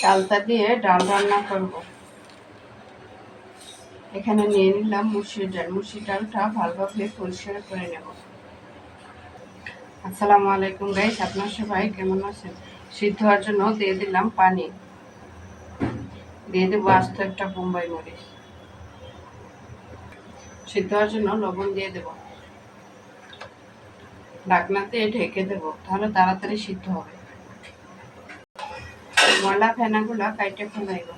চালতা দিয়ে ডাল রান্না করব। এখানে নিয়ে নিলাম মুসুর ডাল। মুসুর ডালটা ভালোভাবে পরিষ্কার করে নেব। আসসালামু আলাইকুম গাইস আপনার সবাই কেমন আছেন? সিদ্ধ হওয়ার জন্য দিয়ে দিলাম পানি। দিয়ে দেবো আস্ত একটা বোম্বাই মরিচ। সিদ্ধ হওয়ার জন্য লবণ দিয়ে দেব। ঢাকনাতে ঢেকে দেব, তাহলে তাড়াতাড়ি সিদ্ধ হবে। ময়লা ফেনাগুলা কাইটে ফেলাইব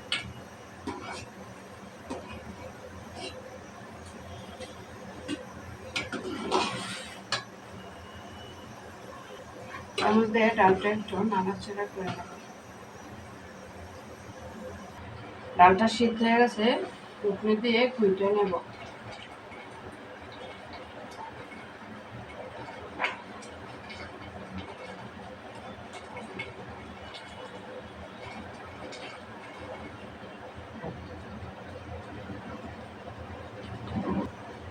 চামচ দিয়ে ডালটা একটু নাড়াচাড়া করে নেব। ডালটা সিদ্ধ হয়ে গেছে টুকনি দিয়ে খুঁটে নেব।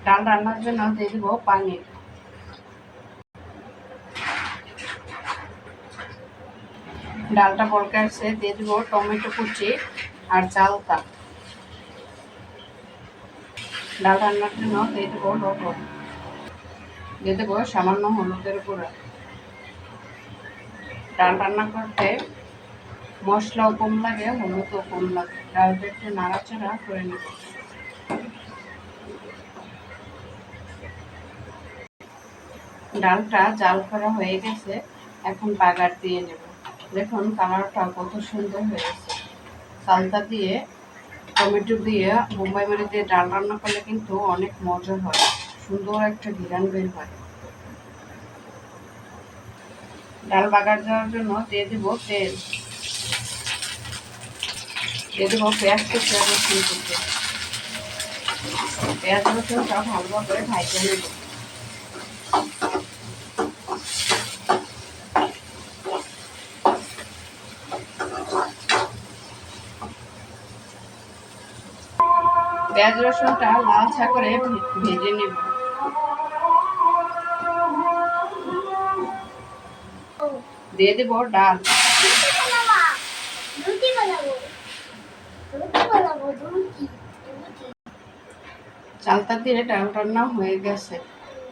ডাল রান্নার জন্য দিয়ে দিব পানি ডালটা বলকে আসছে দিয়ে দিব টমেটো কুচি আর চালতা। ডাল রান্নার জন্য দিয়ে দেবো লবণ দিয়ে দেবো সামান্য হলুদের গুঁড়া। ডাল রান্না করতে মশলাও কম লাগে, হলুদও কম লাগে। ডালটা একটু নাড়াচাড়া করে নেব। ডালটা জাল করা হয়ে গেছে, এখন বাগার দিয়ে নেব। দেখুন কালারটা কত সুন্দর হয়েছে চালতা দিয়ে, টমেটো দিয়ে, বোম্বাই মারি দিয়ে ডাল রান্না করলে কিন্তু অনেক মজা হয়, সুন্দর একটা ঘিরান বের হয়। ডাল বাগার দেওয়ার জন্য দিয়ে দেবো তেল। দিয়ে দেবো পেঁয়াজ রসুন কুচি। পেঁয়াজ রসুনটা ভালোভাবে ভাইজে নেব পেঁয়াজ রসুনটা লাল ছা করে ভেজে নেব। দিয়ে দেবো ডাল। চালতা দিয়ে ডাল রান্না হয়ে গেছে।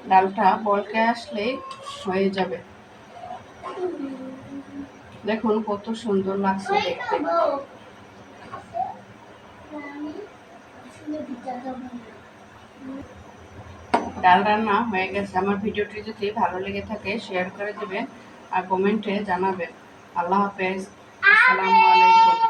ডালটা বলকে আসলেই হয়ে যাবে। দেখুন কত সুন্দর লাগছে দেখতে। ডাল রান্না হয়ে গেছে। আমার ভিডিওটি যদি ভালো লেগে থাকে শেয়ার করে দেবেন আর কমেন্টে জানাবেন। আল্লাহ হাফেজ। আসসালামু আলাইকুম।